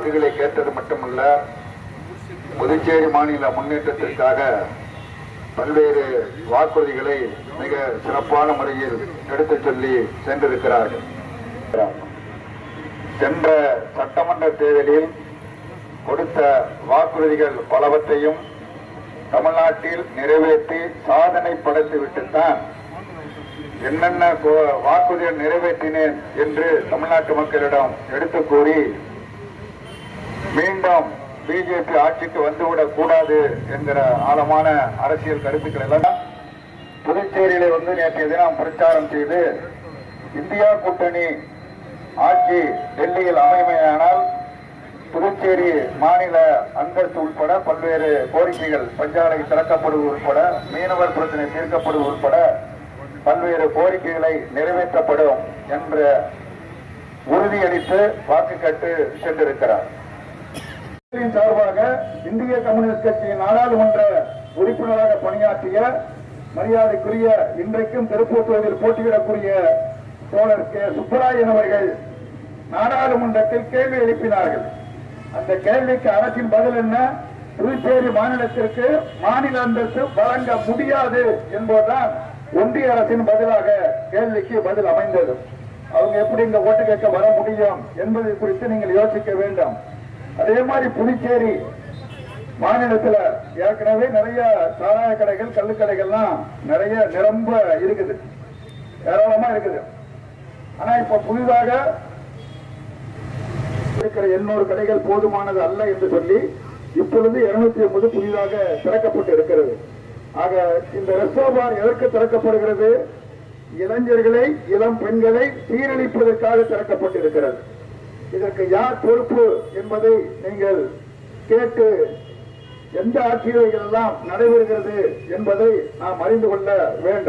வாக்குகளை கேட்டது மட்டுமல்ல புதுச்சேரி மாநில முன்னேற்றத்திற்காக பல்வேறு வாக்குறுதிகளை மிக சிறப்பான முறையில் எடுத்துச் சொல்லி சென்றிருக்கிறார்கள் சென்ற சட்டமன்ற தேர்தலில் கொடுத்த வாக்குறுதிகள் பலவற்றையும் தமிழ்நாட்டில் நிறைவேற்றி சாதனை படைத்துவிட்டுத்தான் என்னென்ன கோ- வாக்குறுதிகள் நிறைவேற்றினேன் என்று தமிழ்நாட்டு மக்களிடம் எடுத்து கூறி மீண்டும் பிஜேபி ஆட்சிக்கு வந்துவிடக் கூடாது என்கிற ஆழமான அரசியல் கருத்துக்கள் எல்லாம் புதுச்சேரியில வந்து நேற்றைய தினம் பிரச்சாரம் செய்து இந்தியா கூட்டணி ஆட்சி டெல்லியில் அமைமையானால் புதுச்சேரி மாநில அந்தஸ்து உட்பட பல்வேறு கோரிக்கைகள் பஞ்சாலை திறக்கப்படுவது உட்பட மீனவர் பிரச்சனை தீர்க்கப்படுவது உட்பட பல்வேறு கோரிக்கைகளை நிறைவேற்றப்படும் என்ற உறுதியளித்து வாக்கு கட்டு சென்றிருக்கிறார். சார்பாக இந்திய கம்யூனிஸ்ட் கட்சியின் நாடாளுமன்ற உறுப்பினராக பணியாற்றிய மரியாதைக்குரிய இன்றைக்கும் திருப்பூர் தொகுதியில் போட்டியிடக்கூடிய தோழர் கே. சுப்பராயன் அவர்கள் நாடாளுமன்றத்தில் கேள்வி எழுப்பினார்கள். அந்த கேள்விக்கு அரசின் பதில் என்ன? புதுச்சேரி மாநிலத்திற்கு மாநில அந்தஸ்து வழங்க முடியாது என்பதுதான் ஒன்றிய அரசின் பதிலாக கேள்விக்கு பதில் அமைந்தது. அவங்க எப்படி இந்த ஓட்டு கேட்க வர முடியும் என்பது குறித்து நீங்கள் யோசிக்க வேண்டும். அதே மாதிரி புதுச்சேரி மாநிலத்துல ஏற்கனவே நிறைய சாராய கடைகள் கள்ளுக்கடைகள்லாம் நிறைய நிரம்ப இருக்குது. ஏராளமா இருக்குது. ஆனா இப்ப புதிதாக இருக்கிற எண்ணூறு கடைகள் போதுமானது அல்ல என்று சொல்லி இப்பொழுது இருநூத்தி ஐம்பது புதிதாக திறக்கப்பட்டு இருக்கிறது. ஆக இந்த ரெஸ்டோபார் எதற்கு திறக்கப்படுகிறது? இளைஞர்களை இளம் பெண்களை சீரழிப்பதற்காக திறக்கப்பட்டிருக்கிறது இதற்கு யார் பொறுப்பு என்பதை நீங்கள் கேட்டு எந்த ஆட்சிகள் எல்லாம் நடைபெறுகிறது என்பதை நாம் அறிந்து கொள்ள வேண்டும்.